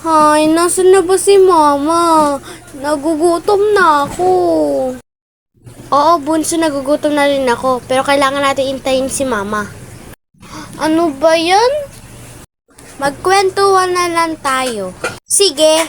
Hay, nasan na ba si mama? Nagugutom na ako. Oo, bunso, nagugutom na rin ako. Pero kailangan natin intayin si mama. Ano ba yan? Magkwentuhan na lang tayo. Sige.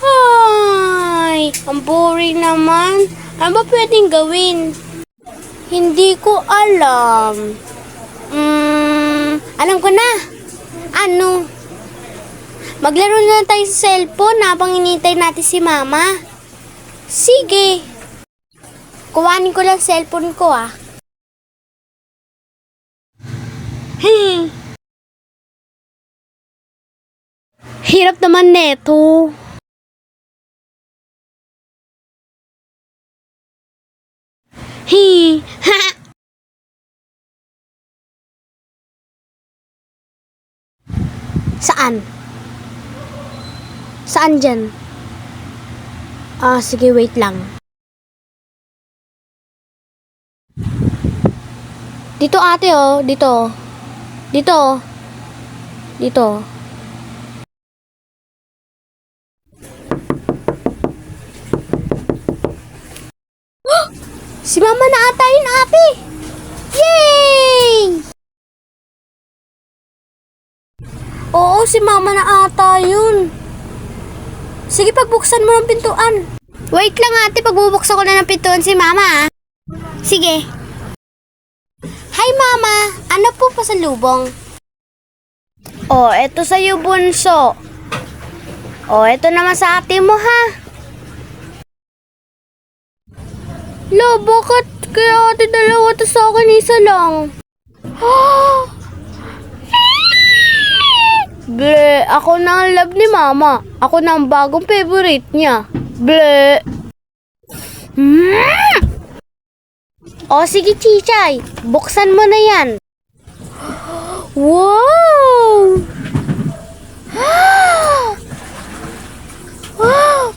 Ay, ang boring naman. Ano ba pwedeng gawin? Hindi ko alam. Hmm, alam ko na. Ano? Maglaro na lang tayo sa cellphone habang inintay natin si mama. Sige. Kuhanin ko lang cellphone ko ah. Hmm. Hirap naman neto. Hi. Ha. Saan? Saan dyan? Ah, sige, wait lang. Dito ate oh, dito. Dito. Dito. Si mama na ata yun ate. Yay! Oo, si mama na ata yun. Sige, pagbuksan mo ng pintuan. Wait lang ate, pagbubuksan ko na ng pintuan si mama ah. Sige. Hi mama, ano po pa sa lubong? Oh, eto sa'yo bunso. Oh, eto naman sa ate mo ha. Lo, bakit kaya ate dalawa to sa akin isa lang? Ble, ako na ang love ni mama. Ako na ang bagong favorite niya. Ble. Mm! O sige, Chichay. Buksan mo na yan. Wow! wow!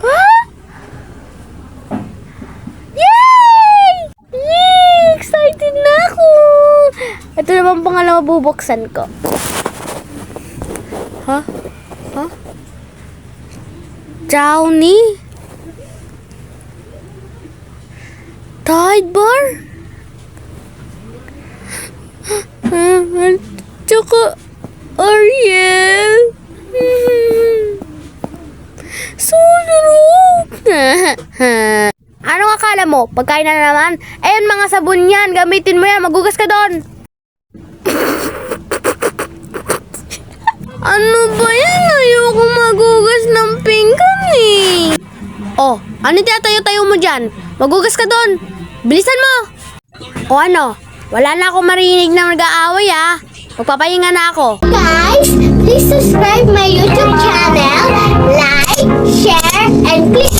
Yay! Yay! Excited na ako! Ito naman pangalawa bubuksan ko. Ha? Ha? Downy? Tide bar? Tsaka Ariel? Sunroof? Anong akala mo? Pagkain na naman? Ayun mga sabon yan. Gamitin mo yan. Magugas ka doon. Ano ba yan? Ayoko magugas ng pinggan eh. Oh, ano tiyatayo-tayo mo dyan? Magugas ka doon. Bilisan mo. O ano? Wala na akong marinig na nag-aaway ah. Magpapahinga na ako. Guys, please subscribe my YouTube channel, like, share, and click